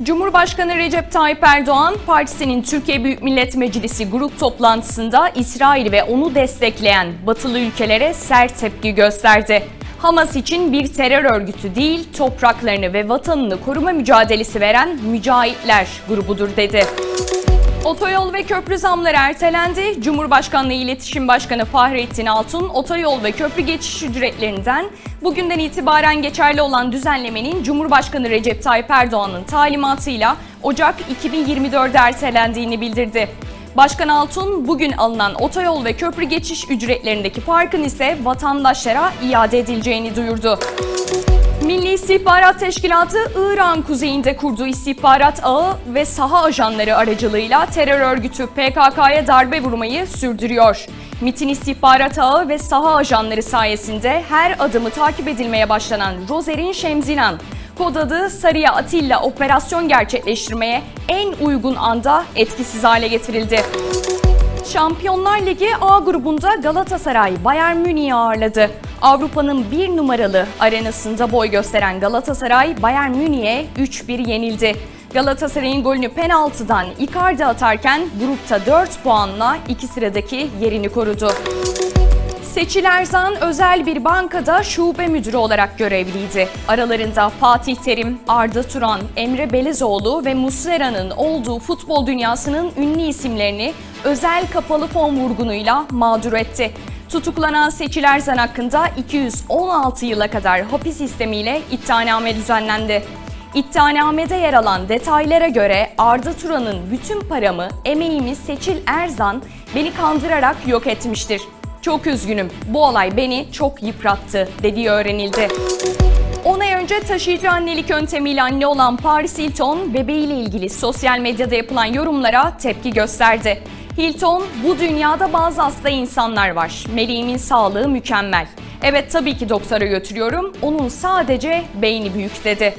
Cumhurbaşkanı Recep Tayyip Erdoğan, partisinin Türkiye Büyük Millet Meclisi grup toplantısında İsrail ve onu destekleyen batılı ülkelere sert tepki gösterdi. Hamas için bir terör örgütü değil, topraklarını ve vatanını koruma mücadelesi veren mücahitler grubudur dedi. Otoyol ve köprü zamları ertelendi. Cumhurbaşkanlığı İletişim Başkanı Fahrettin Altun, otoyol ve köprü geçiş ücretlerinden bugünden itibaren geçerli olan düzenlemenin Cumhurbaşkanı Recep Tayyip Erdoğan'ın talimatıyla Ocak 2024'de ertelendiğini bildirdi. Başkan Altun, bugün alınan otoyol ve köprü geçiş ücretlerindeki farkın ise vatandaşlara iade edileceğini duyurdu. Milli İstihbarat Teşkilatı, İran kuzeyinde kurduğu istihbarat ağı ve saha ajanları aracılığıyla terör örgütü PKK'ya darbe vurmayı sürdürüyor. MIT'in istihbarat ağı ve saha ajanları sayesinde her adımı takip edilmeye başlanan Rozerin Şemzilan, kod adı Sarıya Atilla operasyon gerçekleştirmeye en uygun anda etkisiz hale getirildi. Şampiyonlar Ligi A grubunda Galatasaray Bayern Münih'i ağırladı. Avrupa'nın bir numaralı arenasında boy gösteren Galatasaray Bayern Münih'e 3-1 yenildi. Galatasaray'ın golünü penaltıdan Icardi atarken grupta 4 puanla iki sıradaki yerini korudu. Seçil Erzan özel bir bankada şube müdürü olarak görevliydi. Aralarında Fatih Terim, Arda Turan, Emre Belezoğlu ve Muslera'nın olduğu futbol dünyasının ünlü isimlerini özel kapalı fon vurgunuyla mağdur etti. Tutuklanan Seçil Erzan hakkında 216 yıla kadar hapis sistemiyle iddianame düzenlendi. İddianamede yer alan detaylara göre Arda Turan'ın bütün paramı, emeğimi Seçil Erzan beni kandırarak yok etmiştir. Çok üzgünüm. Bu olay beni çok yıprattı dediği öğrenildi. 10 ay önce taşıyıcı annelik yöntemiyle anne olan Paris Hilton, bebeğiyle ilgili sosyal medyada yapılan yorumlara tepki gösterdi. Hilton, bu dünyada bazı hasta insanlar var. Meleğimin sağlığı mükemmel. Evet tabii ki doktora götürüyorum. Onun sadece beyni büyük dedi.